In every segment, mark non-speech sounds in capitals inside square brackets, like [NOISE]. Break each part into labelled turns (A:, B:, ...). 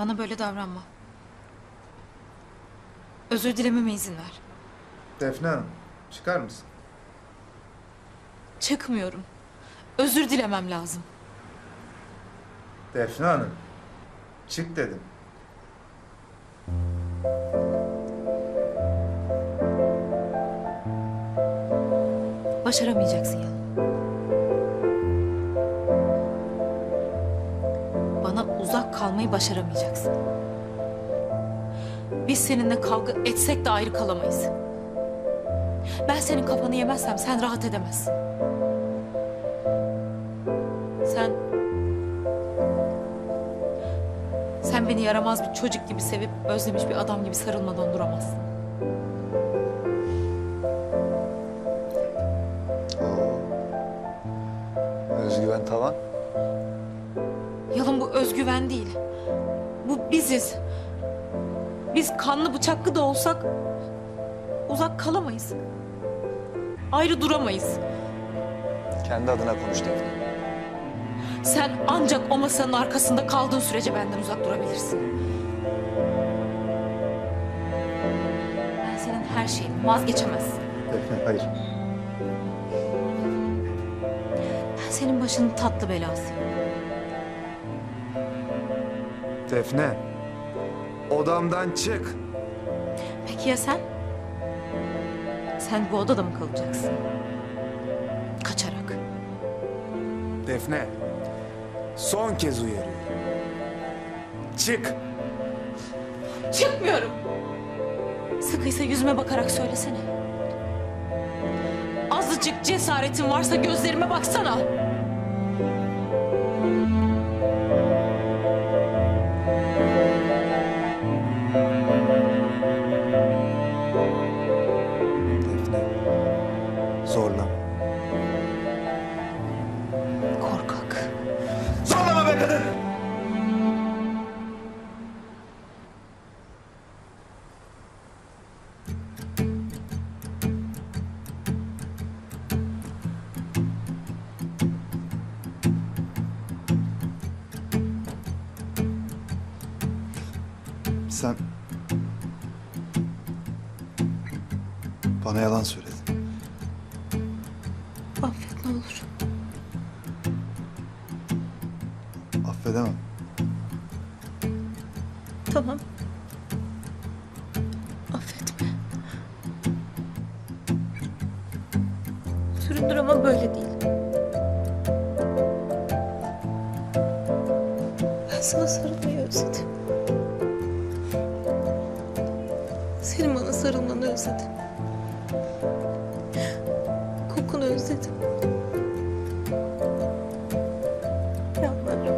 A: Bana böyle davranma. Özür dilememe izin ver.
B: Defne Hanım, çıkar mısın?
A: Çıkmıyorum. Özür dilemem lazım.
B: Defne Hanım, çık dedim.
A: Başaramayacaksın ya. Kalmayı başaramayacaksın. Biz seninle kavga etsek de ayrı kalamayız. Ben senin kafanı yemezsem sen rahat edemezsin. Sen... Sen beni yaramaz bir çocuk gibi sevip özlemiş bir adam gibi sarılmadan duramazsın.
C: Özgüven tavan.
A: Yalın bu özgüven değil. Bu biziz. Biz kanlı bıçaklı da olsak uzak kalamayız. Ayrı duramayız.
C: Kendi adına konuş Defne.
A: Sen ancak o masanın arkasında kaldığın sürece benden uzak durabilirsin. Ben senin her şeyin vazgeçemezsin.
B: Defne, hayır.
A: Ben senin başının tatlı belasıyım.
B: Defne, odamdan çık.
A: Peki ya sen? Sen bu odada mı kalacaksın? Kaçarak.
B: Defne, son kez uyarıyorum. Çık.
A: Çıkmıyorum. Sıkıysa yüzüme bakarak söylesene. Azıcık cesaretin varsa gözlerime baksana.
B: Sen bana yalan söyledin.
A: Affet ne olur.
B: Affedemem.
A: Tamam. Affetme. Süründür ama böyle değil. Ben sana sarılmayı özledim. Sarılmanı özledim. Kokunu özledim. Yalvarırım.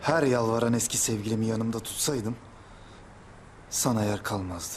B: Her yalvaran eski sevgilimi yanımda tutsaydım sana yer kalmazdı.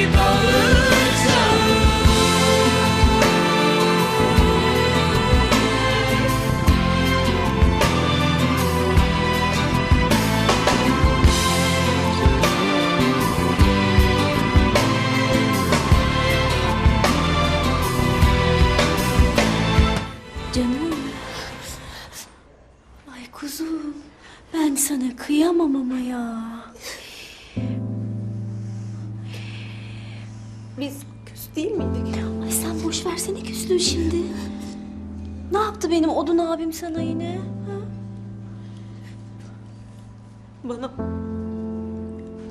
A: Biz küs değil miydik?
D: Ay sen boş versene küslüğü şimdi. Ne yaptı benim odun abim sana yine? ha?
A: Bana...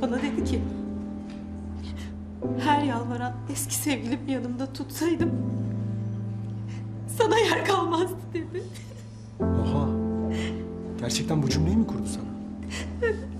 A: Bana dedi ki... Her yalvaran eski sevgilim yanımda tutsaydım... Sana yer kalmazdı dedi.
E: Oha. Gerçekten bu cümleyi mi kurdu sana? [LAUGHS]